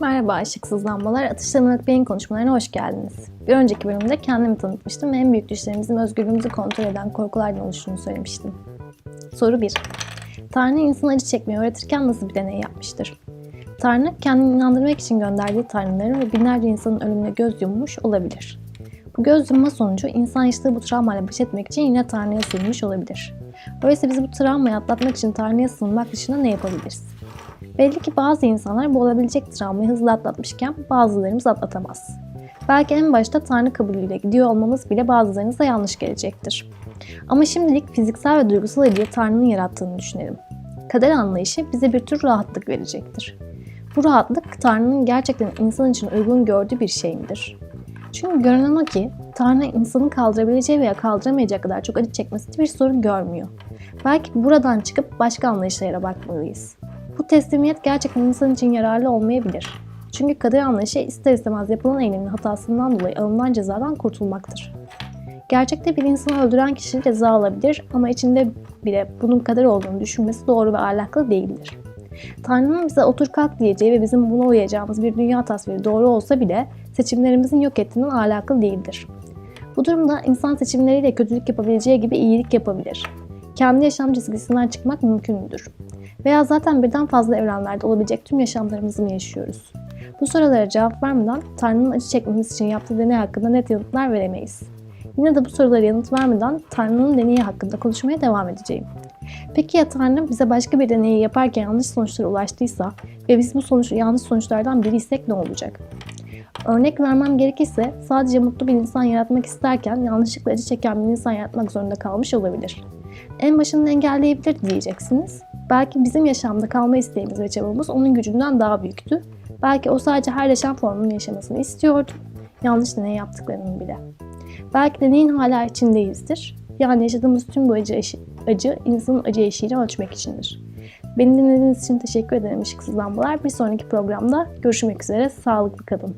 merhaba ışıksız lambalar. Atıştırmalık beyin konuşmalarına hoş geldiniz. Bir önceki bölümde kendimi tanıtmıştım ve en büyük düşlerimizin özgürlüğümüzü kontrol eden korkulardan oluştuğunu söylemiştim. Soru 1. Tanrı insana acı çekmeyi öğretirken nasıl bir deney yapmıştır? Tanrı kendini inandırmak için gönderdiği tanrıların ve binlerce insanın ölümüne göz yummuş olabilir. Bu göz yumma sonucu insan yaşadığı bu travmayla baş etmek için yine Tanrı'ya sığınmış olabilir. Öyleyse biz bu travmayı atlatmak için Tanrı'ya sığınmak dışında ne yapabiliriz? Belli ki bazı insanlar bu olabilecek travmayı hızlı atlatmışken bazılarımız atlatamaz. Belki en başta Tanrı kabulüyle gidiyor olmamız bile bazılarınıza yanlış gelecektir. Ama şimdilik fiziksel ve duygusal acıyı Tanrı'nın yarattığını düşünelim. Kader anlayışı bize bir tür rahatlık verecektir. Bu rahatlık Tanrı'nın gerçekten insan için uygun gördüğü bir şey midir? Çünkü görünen o ki Tanrı insanın kaldırabileceği veya kaldıramayacağı kadar çok acı çekmesi bir sorun görmüyor. Belki buradan çıkıp başka anlayışlara bakmalıyız. Teslimiyet gerçekten insan için yararlı olmayabilir. Çünkü kader anlayışı ister istemez yapılan eylemin hatasından dolayı alınan cezadan kurtulmaktır. Gerçekte bir insanı öldüren kişi ceza alabilir ama içinde bile bunun kader olduğunu düşünmesi doğru ve ahlaklı değildir. Tanrı'nın bize otur kalk diyeceği ve bizim buna uyacağımız bir dünya tasviri doğru olsa bile seçimlerimizin yok ettiğinin ahlaklı değildir. Bu durumda insan seçimleriyle kötülük yapabileceği gibi iyilik yapabilir. Kendi yaşam çizgisinden çıkmak mümkün müdür? Veya zaten birden fazla evrenlerde olabilecek tüm yaşamlarımızı mı yaşıyoruz? Bu sorulara cevap vermeden Tanrı'nın acı çekmemiz için yaptığı deney hakkında net yanıtlar veremeyiz. Yine de bu sorulara yanıt vermeden Tanrı'nın deneyi hakkında konuşmaya devam edeceğim. Peki ya Tanrı bize başka bir deneyi yaparken yanlış sonuçlara ulaştıysa ve biz bu sonuç, yanlış sonuçlardan biriysek ne olacak? Örnek vermem gerekirse sadece mutlu bir insan yaratmak isterken yanlışlıkla acı çeken bir insan yaratmak zorunda kalmış olabilir. En başını engelleyebilir diyeceksiniz. Belki bizim yaşamda kalma isteğimiz ve çabamız onun gücünden daha büyüktü. Belki o sadece her yaşam formunun yaşamasını istiyordu. Yanlış deney yaptıklarının bile. Belki deneyin hala içindeyizdir. Yani yaşadığımız tüm bu acı, acı insanın acı eşiğini ölçmek içindir. Beni dinlediğiniz için teşekkür ederim ışıksız lambalar. Bir sonraki programda görüşmek üzere. Sağlıklı kalın.